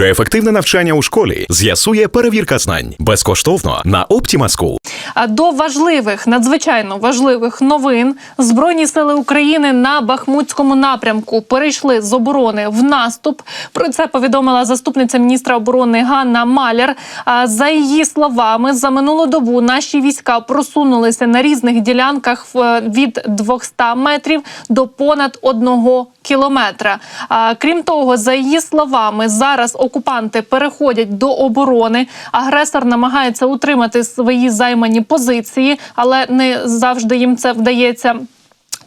Чи ефективне навчання у школі з'ясує перевірка знань безкоштовно на Optima. До важливих, надзвичайно важливих новин Збройні сили України на Бахмутському напрямку перейшли з оборони в наступ. Про це повідомила заступниця міністра оборони Ганна Маляр. За її словами, за минулу добу наші війська просунулися на різних ділянках від 200 метрів до понад одного кілометра. Крім того, за її словами, зараз окупанти переходять до оборони. Агресор намагається утримати свої займані позиції, але не завжди їм це вдається.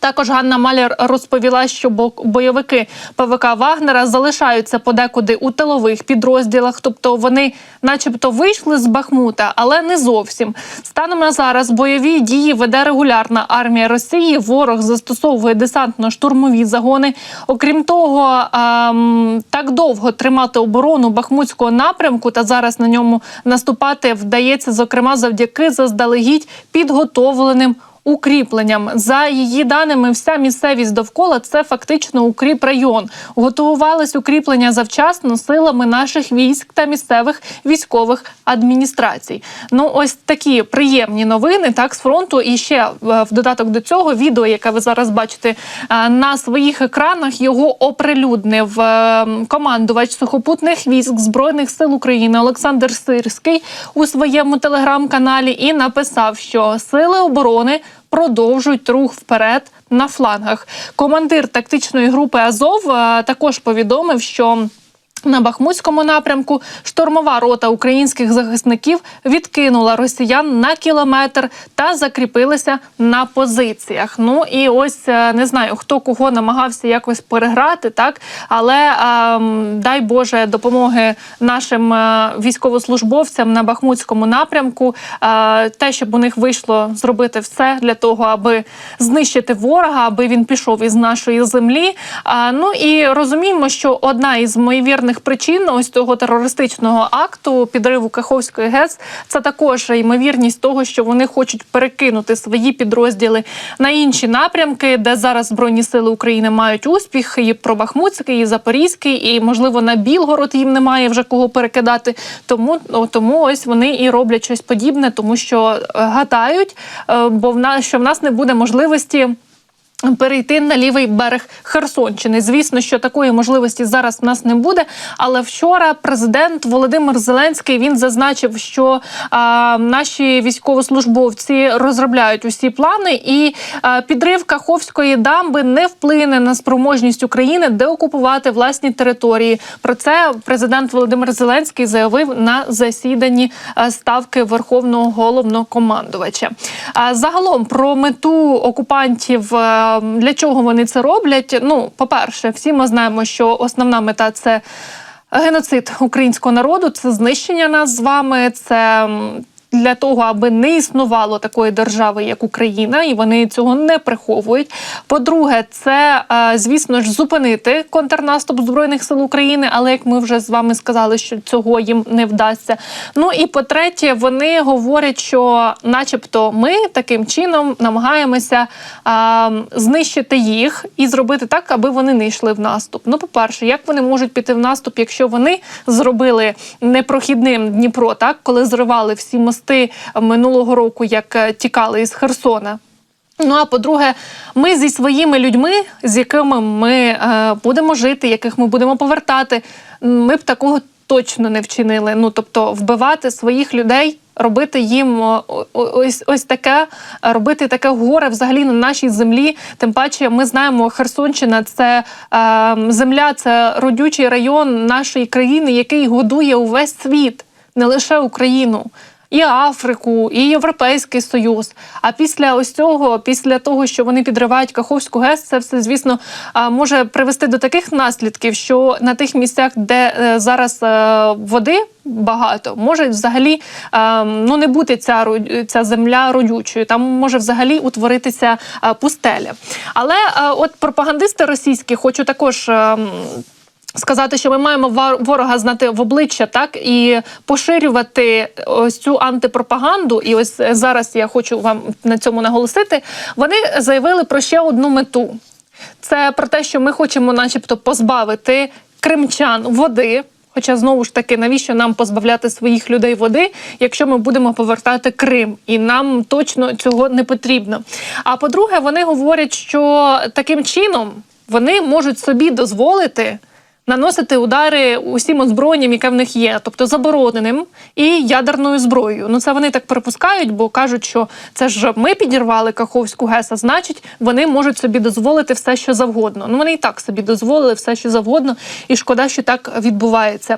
Також Ганна Маляр розповіла, що бо- бойовики ПВК Вагнера залишаються подекуди у тилових підрозділах, тобто вони, начебто, вийшли з Бахмута, але не зовсім. Станом на зараз бойові дії веде регулярна армія Росії. Ворог застосовує десантно-штурмові загони. Окрім того, ем, так довго тримати оборону Бахмутського напрямку та зараз на ньому наступати вдається, зокрема, завдяки заздалегідь підготовленим укріпленням. За її даними, вся місцевість довкола це фактично укріп район. Готувались укріплення завчасно силами наших військ та місцевих військових адміністрацій. Ну, ось такі приємні новини так з фронту. І ще е, в додаток до цього відео, яке ви зараз бачите е, на своїх екранах, його оприлюднив е, командувач сухопутних військ збройних сил України Олександр Сирський у своєму телеграм-каналі і написав, що сили оборони продовжують рух вперед на флангах. Командир тактичної групи Азов е, також повідомив, що. На Бахмутському напрямку штурмова рота українських захисників відкинула росіян на кілометр та закріпилася на позиціях. Ну і ось е, не знаю, хто кого намагався якось переграти, так але ем, дай Боже допомоги нашим е, військовослужбовцям на Бахмутському напрямку. Е, те, щоб у них вийшло зробити все для того, аби знищити ворога, аби він пішов із нашої землі. А, ну і розуміємо, що одна із ймовірних причин ось цього терористичного акту підриву Каховської ГЕС це також ймовірність того, що вони хочуть перекинути свої підрозділи на інші напрямки, де зараз збройні сили України мають успіх, і про Бахмутський, і Запорізький, і можливо на Білгород їм немає вже кого перекидати. Тому тому ось вони і роблять щось подібне, тому що е, гадають, е, бо в нас що в нас не буде можливості. Перейти на лівий берег Херсонщини. Звісно, що такої можливості зараз в нас не буде. Але вчора президент Володимир Зеленський він зазначив, що а, наші військовослужбовці розробляють усі плани, і а, підрив Каховської дамби не вплине на спроможність України деокупувати власні території. Про це президент Володимир Зеленський заявив на засіданні ставки Верховного головнокомандувача. А загалом про мету окупантів. Для чого вони це роблять? Ну, по-перше, всі ми знаємо, що основна мета це геноцид українського народу, це знищення нас з вами. Це для того, аби не існувало такої держави, як Україна, і вони цього не приховують. По-друге, це е, звісно ж зупинити контрнаступ збройних сил України, але як ми вже з вами сказали, що цього їм не вдасться. Ну і по-третє, вони говорять, що, начебто, ми таким чином намагаємося а, знищити їх і зробити так, аби вони не йшли в наступ. Ну, по-перше, як вони можуть піти в наступ, якщо вони зробили непрохідним Дніпро, так коли зривали всі мости минулого року, як е, тікали із Херсона. Ну а по-друге, ми зі своїми людьми, з якими ми е, будемо жити, яких ми будемо повертати, ми б такого точно не вчинили. Ну тобто, вбивати своїх людей. Робити їм ось ось таке, робити таке горе взагалі на нашій землі. Тим паче, ми знаємо, Херсонщина це е, земля, це родючий район нашої країни, який годує увесь світ, не лише Україну і Африку, і Європейський Союз. А після ось цього, після того, що вони підривають Каховську ГЕС, це все, звісно, може привести до таких наслідків, що на тих місцях, де е, зараз е, води. Багато може взагалі е, ну не бути ця ця земля родючою. Там може взагалі утворитися пустеля. Але от пропагандисти російські хочу також. Сказати, що ми маємо ворога знати в обличчя, так і поширювати ось цю антипропаганду. І ось зараз я хочу вам на цьому наголосити. Вони заявили про ще одну мету: це про те, що ми хочемо, начебто, позбавити кримчан води. Хоча знову ж таки, навіщо нам позбавляти своїх людей води, якщо ми будемо повертати Крим, і нам точно цього не потрібно. А по-друге, вони говорять, що таким чином вони можуть собі дозволити. Наносити удари усім озброєнням, яке в них є, тобто забороненим і ядерною зброєю. Ну це вони так припускають, бо кажуть, що це ж ми підірвали Каховську ГЕС, а значить, вони можуть собі дозволити все, що завгодно. Ну вони і так собі дозволили все, що завгодно, і шкода, що так відбувається.